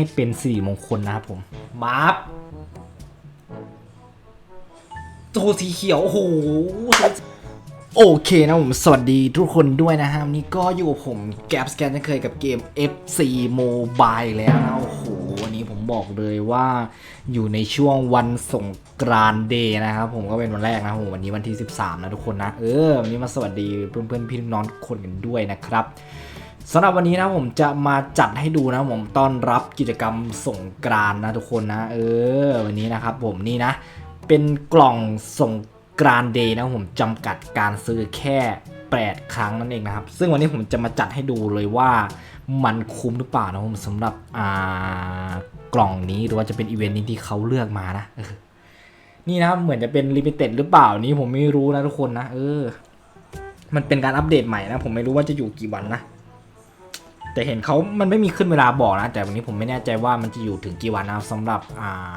ให้เป็นสี่มงคลนะครับผมมาร์ฟตัวสีเขียวโอ้โหโอเคนะผม สวัสดีทุกคนด้วยนะฮะวันนี่ก็อยู่กับผมแกปสแกนเคยกับเกม FC Mobile แล้วนะโอ้โหวันนี้ผมบอกเลยว่าอยู่ในช่วงวันสงกรานต์เดย์นะครับผมก็เป็นวันแรกนะโหวันนี้วันที่ 13 นะทุกคนนะ เออ วันนี้มาสวัสดีเพื่อนๆพี่น้องทุกคนกันด้วยนะครับ สำหรับวันนี้นะผมจะมาจัดให้ดูนะผมต้อนรับกิจกรรมสงกรานนะทุกคนนะ เออ วันนี้นะครับผมนี่นะ เป็นกล่องสงกรานเดย์นะผมจำกัดการซื้อแค่ 8 ครั้งนั่นเองนะครับ ซึ่งวันนี้ผมจะมาจัดให้ดูเลยว่ามันคุ้มหรือเปล่านะผมสำหรับอ่ากล่องนี้หรือว่าจะเป็นอีเวนต์นี้ที่เขาเลือกมานะนี่นะครับเหมือนจะเป็นลิมิเต็ดหรือเปล่านี้ผมไม่รู้นะทุกคนนะเออ มันเป็นการอัปเดตใหม่นะ ผมไม่รู้ว่าจะอยู่กี่วันนะ แต่เห็นเขามันไม่มีขึ้นเวลาบอกนะ แต่วันนี้ผมไม่แน่ใจว่ามันจะอยู่ถึงกี่วันนะสำหรับอ่า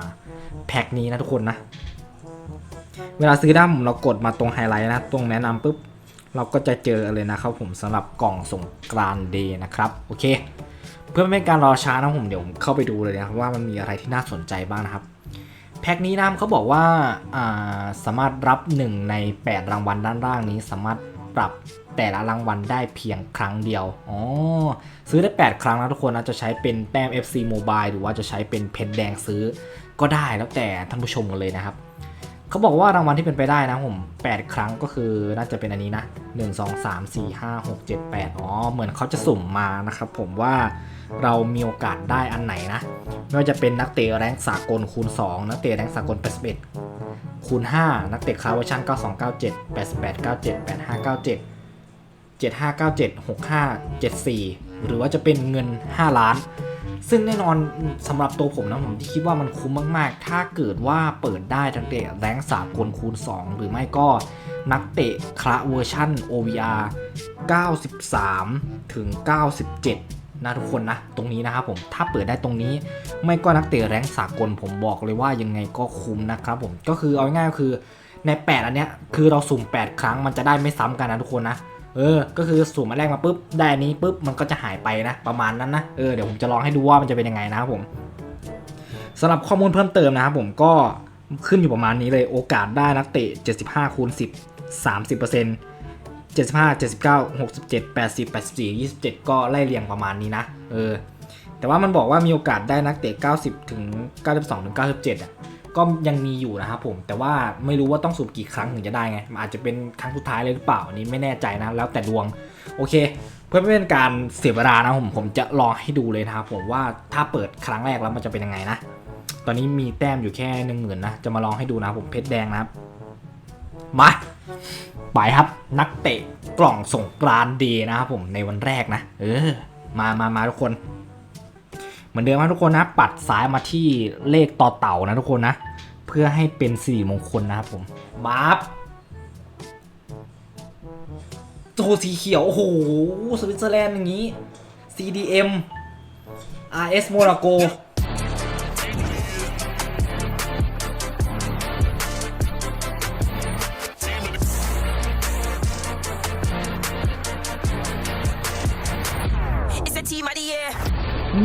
แพ็คนี้นะทุกคนนะ เวลาซื้อด้ผมเรากดมาตรงไฮไลท์นะ ตรงแนะนำปุ๊บ เราก็จะเจอเลยนะครับผมสำหรับกล่องส่งกรานต์เดย์นะครับ โอเค เพื่อไม่ให้การรอช้านะผมเดี๋ยวผมเข้าไปดูเลยนะครับว่ามันมีอะไรที่น่าสนใจบ้างนะครับแพ็คนี้นะเขาบอกว่าอ่าสามารถรับ 1 ใน 8 รางวัลด้านล่างนี้ สามารถปรับ แต่ละรางวัลได้เพียงครั้งเดียว อ๋อ ซื้อได้ 8 ครั้งนะทุกคนนะ จะใช้เป็นแต้ม FC Mobile หรือว่าจะใช้เป็นเพชรแดงซื้อก็ได้แล้วแต่ท่านผู้ชมกันเลยนะครับ เขาบอกว่ารางวัลที่เป็นไปได้นะผม 8 ครั้งก็คือน่าจะเป็นอันนี้นะ 1 2 3 4 5 6 7 8 อ๋อ เหมือนเขาจะสุ่มมานะครับผมว่าเรามีโอกาสได้อันไหนนะ ไม่ว่าจะเป็นนักเตะแรงสากลคูณ 2 นักเตะแรงสากล81คูณ 5 นักเตะคาร์เวอร์ชัน9297 8897 8597 7597 6574 หรือว่าจะเป็นเงิน 5 ล้าน ซึ่งแน่นอนสำหรับตัวผมนะผมที่คิดว่ามันคุ้มมากๆ ถ้าเกิดว่าเปิดได้ทั้งเตะแรงสากลคูณ 2 หรือไม่ก็นักเตะคละเวอร์ชัน OVR 93 ถึง 97นะทุกคนนะตรงนี้นะครับผมถ้าเปิดได้ตรงนี้ ไม่ก็นักเตะแรงสากลผมบอกเลยว่ายังไงก็คุ้มนะครับผมก็คือเอาง่ายๆก็คือใน 8 อันเนี้ยคือเราสุ่ม 8 ครั้งมันจะได้ไม่ซ้ำกันนะทุกคนนะ เออ ก็คือสุ่มมาแรกมาปุ๊บ ได้อันนี้ปุ๊บ มันก็จะหายไปนะ ประมาณนั้นนะ เออ เดี๋ยวผมจะลองให้ดูว่ามันจะเป็นยังไงนะครับผมสำหรับข้อมูลเพิ่มเติมนะครับผมก็ขึ้นอยู่ประมาณนี้เลยโอกาสได้นักเตะ 75คูณ10 30% 75 79 67 80 84 27 ก็ไล่เรียงประมาณนี้นะ เออ แต่ว่ามันบอกว่ามีโอกาสได้นักเตะ 90 ถึง 92 ถึง 97 อะ ก็ยังมีอยู่นะครับผมแต่ว่าไม่รู้ว่าต้องสุ่มกี่ครั้งถึงจะได้ไงมันอาจจะเป็นครั้งสุดท้ายเลยหรือเปล่าอันนี้ไม่แน่ใจนะแล้วแต่ดวงโอเค เพื่อไม่เป็นการเสียเวลานะผมผมจะลองให้ดูเลยนะครับผมว่าถ้าเปิดครั้งแรกแล้วมันจะเป็นยังไงนะ ตอนนี้มีแต้มอยู่แค่หนึ่งหมื่นนะจะมาลองให้ดูนะผมเพชรแดงนะครับมาไปครับนักเตะกล่องส่งกรานเดย์นะครับผมในวันแรกนะ เออมามามาทุกคน เหมือนเดิมครับทุกคนนะ ปัดซ้ายมาที่เลขต่อเต่านะทุกคนนะ เพื่อให้เป็นสี่มงคลนะครับผมมาร์ฟโจสีเขียว โอ้โห สวิตเซอร์แลนด์อย่างนี้ CDM RS Monaco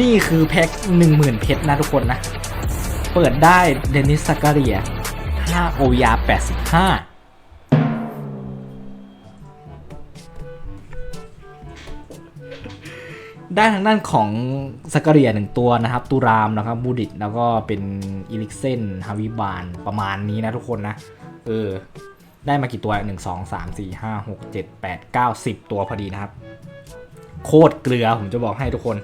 นี่คือแพ็ค10,000 เพชรนะทุกคนนะ เปิดได้เดนิสซากาเรีย5โอยา 85ได้ทางด้านของสกาเรียหนึ่งตัวนะครับ ตูรามนะครับบูดิตแล้วก็เป็นอีลิกเซนฮาวิบานประมาณนี้นะทุกคนนะ เออ ได้มากี่ตัว1 2 3 4 5 6 7 8 9 10ตัวพอดีนะครับ โคตรเกลือผมจะบอกให้ทุกคน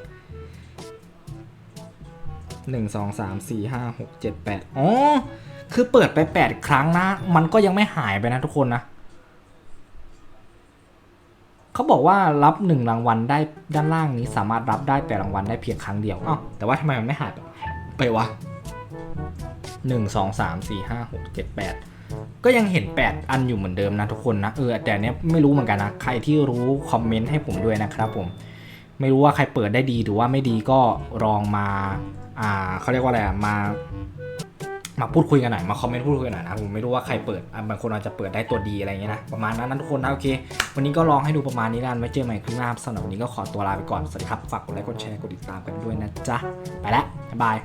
หนึ่งสองสามสี่ห้าหกเจ็ดแปดอ๋อ คือเปิดไปแปดครั้งนะ มันก็ยังไม่หายไปนะทุกคนนะ เขาบอกว่ารับหนึ่งรางวัลได้ด้านล่างนี้สามารถรับได้แต่รางวัลได้เพียงครั้งเดียวอ้าวแต่ว่าทำไมมันไม่หายไปไปวะหนึ่งสองสามสี่ห้าหกเจ็ดแปดก็ยังเห็น 8 อันอยู่เหมือนเดิมนะทุกคนนะเออแต่เนี้ยไม่รู้เหมือนกันนะใครที่รู้คอมเมนต์ให้ผมด้วยนะครับผม ไม่รู้ว่าใครเปิดได้ดีหรือว่าไม่ดีก็ลองมา อ่าเขาเรียกว่าอะไรอะมา มาพูดคุยกันหน่อย มาคอมเมนต์พูดคุยกันหน่อยนะผมไม่รู้ว่าใครเปิดบางคนอาจจะเปิดได้ตัวดีอะไรอย่างเงี้ยนะประมาณนั้นนะทุกคนนะโอเค วันนี้ก็ลองให้ดูประมาณนี้แล้วกันไว้เจอใหม่คลิปหน้าสำหรับวันนี้ก็ขอตัวลาไปก่อนสวัสดีครับฝากกดไลค์กดแชร์กดติดตามกันด้วยนะจ๊ะไปแล้วบ๊ายบาย